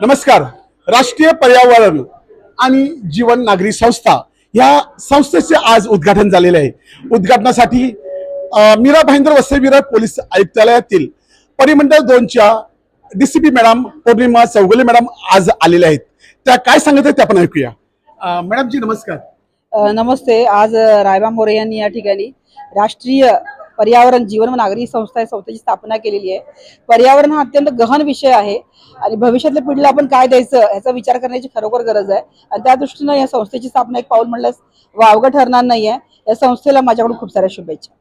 नमस्कार. राष्ट्रीय पर्यावरण आणि जीवन नागरी संस्था या संस्थेचे आज उद्घाटन झालेले आहे. उद्घाटनासाठी मीरा भाईंद्र वसई पोलीस आयुक्तालयातील परिमंडळ दोनच्या D C P madam Poornima Chougule madam आज आलेल्या आहेत. त्या काय सांगत आहेत ते आपण ऐकूया. मॅडमजी नमस्कार. नमस्ते. आज रायबा मोरे यांनी या ठिकाणी राष्ट्रीय पर्यावरण जीवन व नागरी संस्था या संस्थेची स्थापना केलेली आहे. पर्यावरण हा अत्यंत गहन विषय आहे आणि भविष्यातल्या पिढीला आपण काय द्यायचं याचा विचार करण्याची खरोखर गरज आहे. आणि त्या दृष्टीनं या संस्थेची स्थापना एक पाऊल म्हणल्यास वावगं ठरणार नाहीये. या संस्थेला माझ्याकडून खूप साऱ्या शुभेच्छा.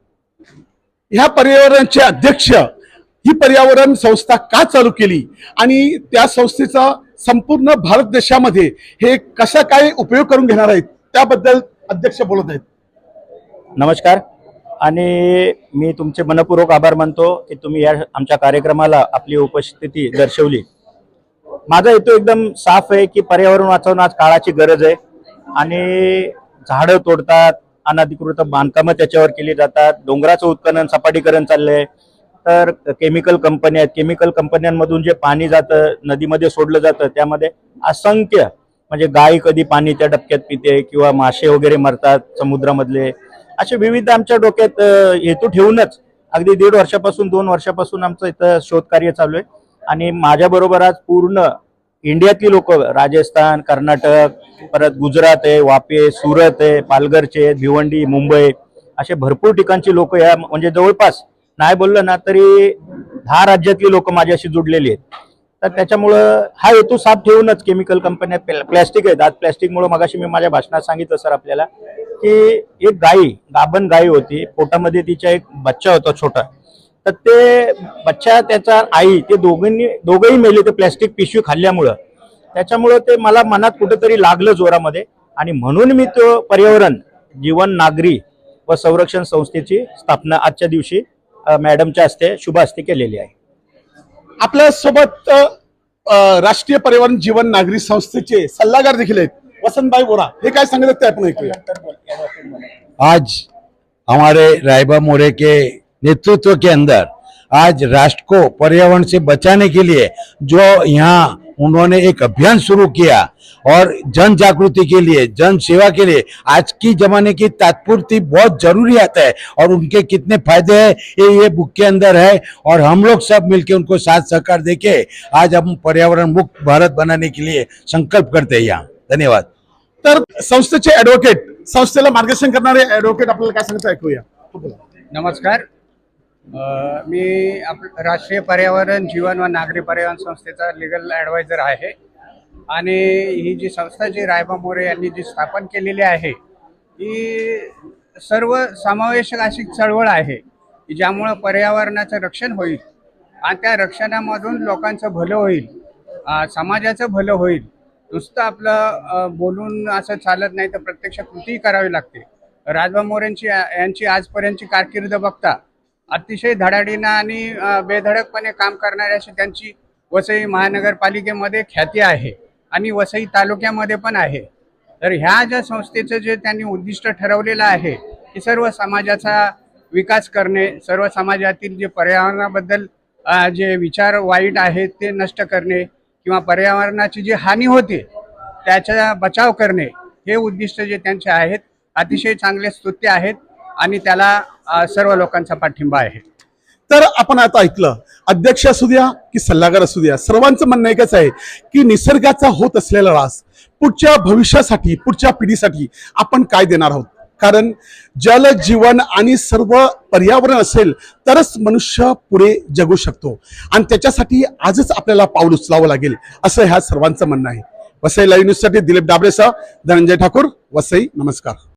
ह्या पर्यावरणाचे अध्यक्ष ही पर्यावरण संस्था का चालू केली? आणि त्या संस्थेचा संपूर्ण भारत देशामध्ये हे कशा काय उपयोग करून घेणार आहेत? त्याबद्दल अध्यक्ष बोलत आहेत. नमस्कार. आणि मी तुमचे मनपूर्वक आभार मानतो की तुम्ही या आमच्या कार्यक्रमाला आपली उपस्थिती दर्शवली. माझा हेतू एकदम साफ आहे की पर्यावरण वाचवणं आज काळाची गरज आहे आणि झाडं तोडतात अनधिकृत बांधकामं त्याच्यावर केली जातात डोंगराचं उत्खनन सपाटीकरण चाललंय. तर केमिकल कंपन्या आहेत. केमिकल कंपन्यांमधून जे पाणी जातं नदीमध्ये सोडलं जातं त्यामध्ये असंख्य म्हणजे गाय कधी पाणी त्या डबक्यात पिते किंवा मासे वगैरे मरतात समुद्रामधले. असे विविध आमच्या डोक्यात हेतू ठेवूनच अगदी दीड वर्षापासून दोन वर्षापासून आमचं इथं शोधकार्य चालू आहे. आणि माझ्याबरोबर आज पूर्ण इंडियातली लोक राजस्थान कर्नाटक परत गुजरात आहे वापे सुरत आहे पालघरचे आहेत, भिवंडी मुंबई असे भरपूर ठिकाणची लोक या म्हणजे जवळपास नाही बोललं ना तरी दहा राज्यातली लोक माझ्याशी जुडलेली आहेत. तर त्याच्यामुळं हा हेतू साफ ठेवूनच केमिकल कंपन्या प्लॅस्टिक आहेत आज प्लॅस्टिकमुळं मगाशी मी माझ्या भाषणात सांगितलं सर आपल्याला. की एक गाई गाभण गाई होती. पोटामध्ये तिचा एक बच्चा होता छोटा. तर ते बच्चा त्याचा आई ते दोघांनी दोघंही मेले ते प्लॅस्टिक पिशवी खाल्ल्यामुळं. त्याच्यामुळं ते मला मनात कुठेतरी लागलं जोरामध्ये. आणि म्हणून मी तो पर्यावरण जीवन नागरी व संरक्षण संस्थेची स्थापना आजच्या दिवशी मॅडमच्या हस्ते शुभ हस्ते केलेली आहे. आपल्यासोबत राष्ट्रीय पर्यावरण जीवन नागरी संस्थेचे सल्लागार देखील आहेत. वसंतभाई बोरा। हे काय सांगत आहेत ते आपण ऐकूया. आज हमारे रायबा मोरे के नेतृत्व के अंदर आज राष्ट्र को पर्यावरण से बचाने के लिए जो यहाँ उन्होंने एक अभियान शुरू किया और जन जागृति के लिए जन सेवा के लिए आज की जमाने की तात्पुरती बहुत ज़रूरी आता है और उनके कितने फ़ायदे हैं ये ये बुक के अंदर है और हम लोग सब मिलके उनको साथ सहकार देके आज हम पर्यावरण मुक्त भारत बनाने के लिए संकल्प करते हैं यहाँ। धन्यवाद। तर संस्थेचे ऍडव्होकेट संस्थेला मार्गदर्शन करणारे ऍडव्होकेट आपल्याला काय सांगता ऐकूया. नमस्कार. मी आप राष्ट्रीय पर्यावरण जीवन व नागरी पर्यावरण संस्थेचा लिगल ॲडवायझर आहे. आणि ही जी संस्था जी रायबा मोरे यांनी जी स्थापन केलेली आहे ही सर्व समावेशक अशी चळवळ आहे की ज्यामुळं पर्यावरणाचं रक्षण होईल. आणि त्या रक्षणामधून लोकांचं भलं होईल. समाजाचं भलं होईल. नुसतं आपलं बोलून असं चालत नाही तर प्रत्यक्ष कृतीही करावी लागते. राजबा मोरेंची यांची आजपर्यंतची कारकीर्द बघता अतिशय धडाडीनं आणि बेधडकपणे काम करणाऱ्या अशी त्यांची वसई महानगरपालिकेमध्ये ख्याती आहे आणि वसई तालुक्यामध्ये पण आहे. तर ह्या ज्या संस्थेचं जे त्यांनी उद्दिष्ट ठरवलेलं आहे की सर्व समाजाचा विकास करणे सर्व समाजातील जे पर्यावरणाबद्दल जे विचार वाईट आहेत ते नष्ट करणे किंवा पर्यावरणाची जी हानी होते त्याचा बचाव करणे हे उद्दिष्ट जे त्यांचे आहेत अतिशय चांगले स्तुत्य आहेत आणि त्याला सर्व लोकांचा पाठिंबा आहे. तर आपण आता ऐकलं अध्यक्ष असू द्या की सल्लागार असू द्या सर्वांचं म्हणणं एकच आहे की निसर्गाचा होत असलेला ऱ्हास पुढच्या भविष्यासाठी पुढच्या पिढीसाठी आपण काय देणार आहोत? कारण जल जीवन आणि सर्व पर्यावरण असेल तरच मनुष्य पुढे जगू शकतो. आणि त्याच्यासाठी आजच आपल्याला पाऊल उचलावं लागेल असं ह्या सर्वांचं म्हणणं आहे. वसई लाईव्ह न्यूजसाठी दिलीप डाबरेसह धनंजय ठाकूर. वसई नमस्कार.